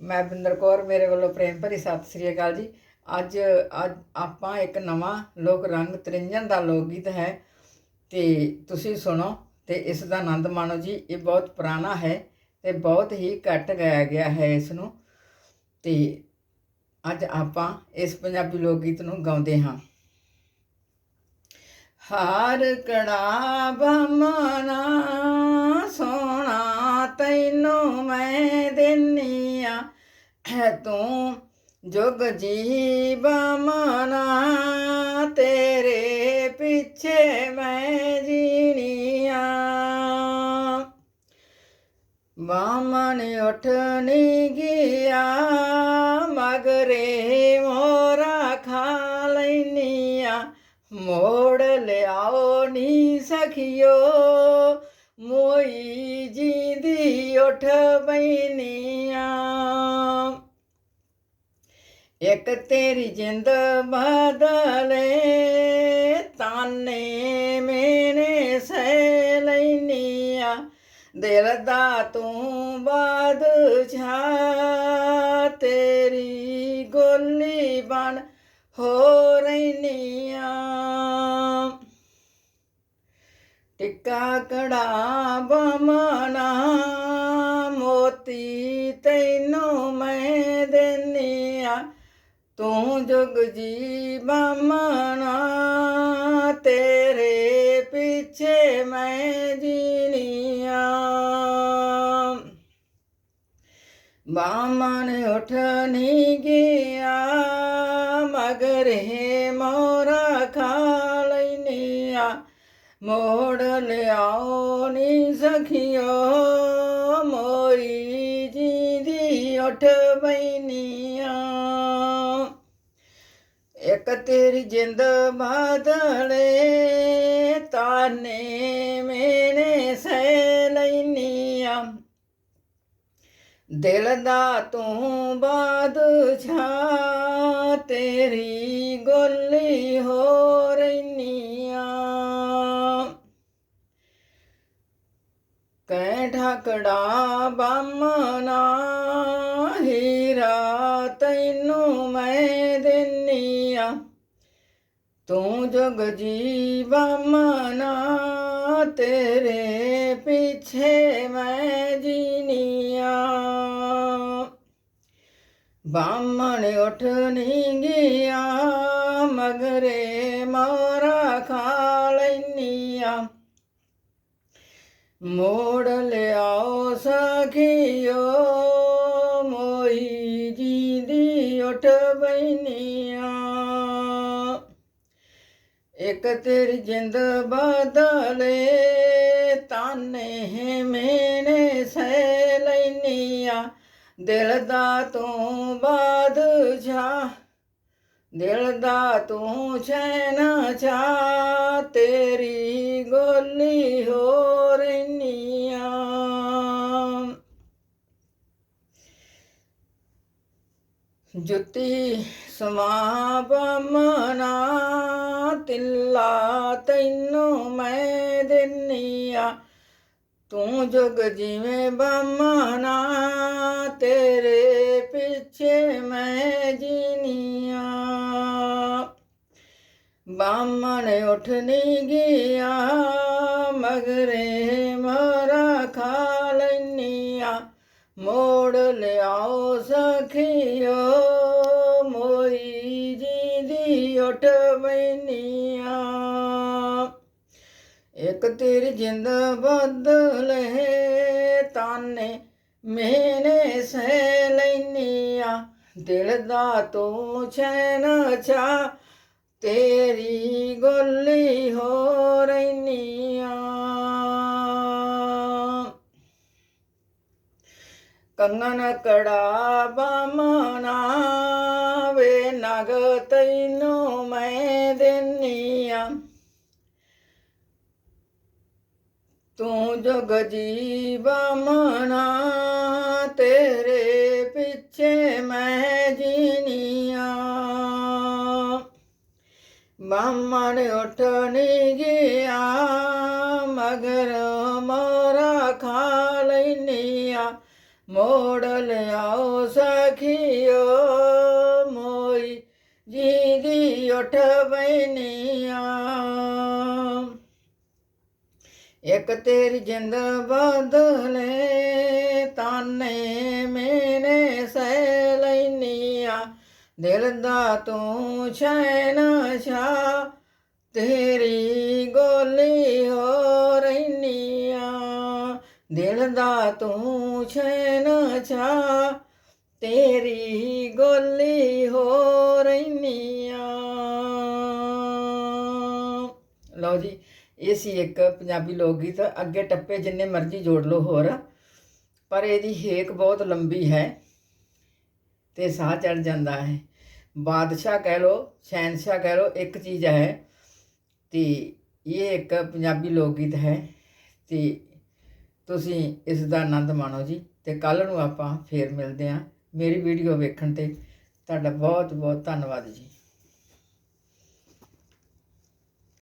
ਮੈਂ ਬਿੰਦਰ ਕੌਰ, ਮੇਰੇ ਵੱਲੋਂ ਪ੍ਰੇਮ ਭਰੀ ਸਤਿ ਸ੍ਰੀ ਅਕਾਲ ਜੀ। ਅੱਜ ਅੱਜ ਆਪਾਂ ਇੱਕ ਨਵਾਂ ਲੋਕ ਰੰਗ ਤ੍ਰਿੰਜਣ ਦਾ ਲੋਕ ਗੀਤ ਹੈ ਤੇ ਤੁਸੀਂ ਸੁਣੋ ਤੇ ਇਸ ਦਾ ਆਨੰਦ ਮਾਣੋ ਜੀ। ਇਹ ਬਹੁਤ ਪੁਰਾਣਾ ਹੈ ਤੇ ਬਹੁਤ ਹੀ ਘੱਟ ਗਾਇਆ ਗਿਆ ਹੈ ਇਸ ਨੂੰ ਤੇ ਅੱਜ ਆਪਾਂ ਇਸ ਪੰਜਾਬੀ ਲੋਕ ਗੀਤ ਨੂੰ ਗਾਉਂਦੇ ਹਾਂ। ਹਾਰ ਕੜਾ ਬਮਨਾ ਤੈਨੂੰ ਮੈਂ ਦਿੰਨੀਆ। ਹੈ ਤੂੰ ਜੁਗ ਜੀਵ ਮਨਾ, ਤੇਰੇ ਪਿੱਛੇ ਮੈਂ ਜੀਣੀਆ। ਬਾਮਨ ਉਠ ਗਿਆ, ਮਗਰੇ ਮੋਰਾ ਖਾ ਲੈਨੀਆ। ਮੋੜ ਲਿਆਓ ਨੀ ਸਖਿਓ। ਉਠ ਬੈਨੀਆਂ। ਇੱਕ ਤੇਰੀ ਜਿੰਦ ਬਦਲੇ, ਤਾਨੇ ਮੈਨੇ ਸਹਿ ਲੈਨੀਆ। ਦਿਲ ਦਾ ਤੂੰ ਬਾਦਸ਼ਾਹ, ਤੇਰੀ ਗੋਲੀ ਬਣ ਹੋ ਰੈਨੀਆਂ ਟਿੱਕਾ ਕੜਾ ਬਮਨਾ ਦੇਨੀਆ ਤੂੰ ਜੁਗ ਜੀ ਬਮਨਾ ਤੇਰੇ ਪਿੱਛੇ ਮੈਂ ਜੀਨੀਆ ਬਾਮਨ ਉਠ ਗਿਆ, ਮਗਰ ਹੈ ਮੋਰਾ ਖਾ ਲੈਨੀਆ। ਮੋੜ ਲਿਆਓ ਨੀ ਸਖਿਓ। ਜਿੰਦੀ ਉਠ ਬੈਨੀਆਂ ਇੱਕ ਤੇਰੀ ਜਿੰਦ ਬਾਦਲੇ, ਤਾਨੇ ਮੈਨੇ ਸਹਿ ਲੈਨੀਆਂ। ਦਿਲ ਦਾ ਤੂੰ ਬਾਦਸ਼ਾਹ, ਤੇਰੀ ਗੋਲੀ ਹੋ ਰੈਨੀਆਂ ਕੈ ਠਕੜਾ ਤੈਨੂੰ ਮੈਂ ਦੇਨੀਆ। ਤੂੰ ਜਗ ਜੀ ਬਾਮਨਾ ਤੇਰੇ ਪਿੱਛੇ ਮੈਂ ਜੀਨੀਆ। ਬਾਮਣ ਉਠ ਨੀ ਗਿਆ ਮਗਰੇ ਮਾਰਾ ਖਾ ਲੈਨੀਆ। ਮੋੜ ਲਿਆਓ ਸਖੀਓ ਉਠ ਇੱਕ ਤੇਰੀ ਜਿੰਦ ਬਦਲੇ, ਤਾਨੇ ਮੈਨੇ ਸਹਿ ਲੈਨੀਆ। ਦਿਲ ਦਾ ਤੂੰ ਬਾਦਸ਼ਾਹ, ਦਿਲ ਦਾ ਤੂੰ ਚੈਨ ਚਾ ਤੇਰੀ ਗੋਲੀ ਹੋ ਰੈਨੀਆਂ ਜੁਤੀ ਸਮਾ ਬਮਨਾ ਤਿੱਲਾ ਤੈਨੂੰ ਮੈਂ ਦਿੰਨੀਆ ਤੂੰ ਜੁਗ ਜਿਵੇਂ ਬਮਨਾ, ਤੇਰੇ ਪਿੱਛੇ ਮੈਂ ਜੀਨੀਆ ਬਾਮਣ ਉਠ ਨੀ ਗਿਆ, ਮਗਰੇ ਮਰਾ ਮੋੜ ਲਿਆਓ ਸਖਿਓ, ਮੋਈ ਜਿੰਦੀ ਉਠ ਬੈਨੀਆਂ ਇੱਕ ਤੇਰੀ ਜਿੰਦ ਬਦਲੇ ਤਾਨੇ ਮੈਨੇ ਸਹਿ ਲੈਨੀਆ। ਦਿਲ ਦਾ ਤੂੰ ਛੈਨ ਚਾ ਤੇਰੀ ਗੋਲੀ ਹੋ ਰੈਨੀਆਂ ਕੰਗਨ ਕੜਾ ਬਮਨਾ ਵੇ ਨਗ ਤੈਨੂੰ ਮੈਂ ਦੇਨੀਆ। ਤੂੰ ਜਗ ਜੀਵ ਮਨਾ, ਤੇਰੇ ਪਿੱਛੇ ਮੈਂ ਜੀਨੀਆ। ਬਾਮਣ ਉਠ ਨੀ ਗਿਆ, ਮਗਰ ਮੋਰਾ ਖਾ ਲੈਨੀਆ ਮੋੜ ਲਿਆਓ ਸਖੀਓ, ਮੋਈ ਜੀ ਦੀ ਉਠ ਬੈਨੀਆਂ ਇੱਕ ਤੇਰੀ ਜਿੰਦ ਬਦਲੇ ਤਾਨੇ ਮੈਨੇ ਸਹਿ ਲੈਨੀਆਂ ਦਿਲ ਦਾ ਤੂੰ ਦਿਲ ਦਾ ਤੂੰ ਚੈਨ ਛਾ, ਤੇਰੀ ਗੋਲੀ ਹੋ ਰਹਿਨੀਆਂ ਲਓ ਜੀ, ਇਹ ਸੀ ਇੱਕ ਪੰਜਾਬੀ ਲੋਕ ਗੀਤ ਅੱਗੇ ਟੱਪੇ ਜਿੰਨੇ ਮਰਜ਼ੀ ਜੋੜ ਲਓ ਹੋਰ, ਪਰ ਇਹਦੀ ਹੇਕ ਬਹੁਤ ਲੰਬੀ ਹੈ ਤੇ ਸਾਹ ਚੜ ਜਾਂਦਾ ਹੈ। ਬਾਦਸ਼ਾਹ ਕਹਿ ਲੋ ਸ਼ਹਿਨशाह ਕਹਿ ਲੋ ਇੱਕ ਚੀਜ਼ ਹੈ ਤੇ ਇਹ ਇੱਕ ਪੰਜਾਬੀ ਲੋਕ ਗੀਤ ਹੈ ਤੇ ਤੁਸੀਂ ਇਸ ਦਾ ਆਨੰਦ ਮਾਣੋ ਜੀ ਤੇ ਕੱਲ ਨੂੰ ਆਪਾਂ ਫੇਰ ਮਿਲਦੇ ਹਾਂ। ਮੇਰੀ ਵੀਡੀਓ ਵੇਖਣ ਤੇ ਤੁਹਾਡਾ ਬਹੁਤ ਬਹੁਤ ਧੰਨਵਾਦ ਜੀ।